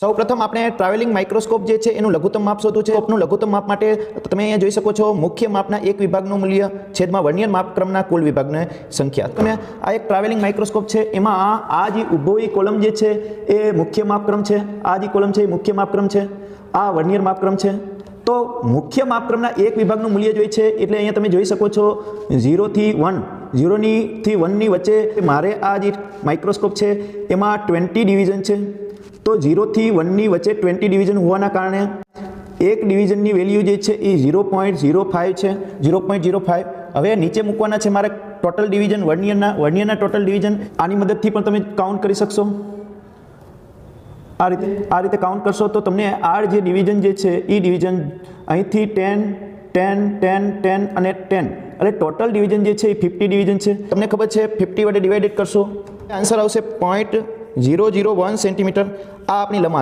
સૌ પ્રથમ આપણે ટ્રાવેલિંગ માઇક્રોસ્કોપ જે છે એનું લઘુત્તમ માપ શોધવું છે. સ્કોપનું લઘુત્તમ માપ માટે તમે અહીંયા જોઈ શકો છો, મુખ્ય માપના એક વિભાગનું મૂલ્ય છેદમાં વર્નિયર માપક્રમના કુલ વિભાગની સંખ્યા. તમે આ એક ટ્રાવેલિંગ માઇક્રોસ્કોપ છે, એમાં આ- જે જે એ કોલમ જે છે એ મુખ્ય માપક્રમ છે. આ જે કોલમ છે એ મુખ્ય માપક્રમ છે. આ વર્નિયર માપક્રમ છે. તો મુખ્ય માપક્રમના એક વિભાગનું મૂલ્ય જોઈ છે, એટલે અહીંયા તમે જોઈ શકો છો ઝીરોથી વન ઝીરોની થી વનની વચ્ચે મારે આ જે માઇક્રોસ્કોપ છે, એમાં ટ્વેન્ટી ડિવિઝન છે. તો ઝીરોથી વનની વચ્ચે ટ્વેન્ટી ડિવિઝન હોવાના કારણે એક ડિવિઝનની વેલ્યુ જે છે એ ઝીરો પોઈન્ટ ઝીરો ફાઇવ છે. ઝીરો પોઈન્ટ ઝીરો ફાઇવ હવે નીચે મૂકવાના છે મારે ટોટલ ડિવિઝન વર્નિયરના વર્નિયરના ટોટલ ડિવિઝન આની મદદથી પણ તમે કાઉન્ટ કરી શકશો. આ રીતે આ રીતે કાઉન્ટ કરશો તો તમને આ જે ડિવિઝન જે છે એ ડિવિઝન અહીંથી ટેન ટેન ટેન ટેન અને ટેન એટલે ટોટલ ડિવિઝન જે છે એ ફિફ્ટી ડિવિઝન છે. તમને ખબર છે ફિફ્ટી વડે ડિવાઇડેડ કરશો. આન્સર આવશે point zero zero one centimetre આ આપણી લંબાઈ.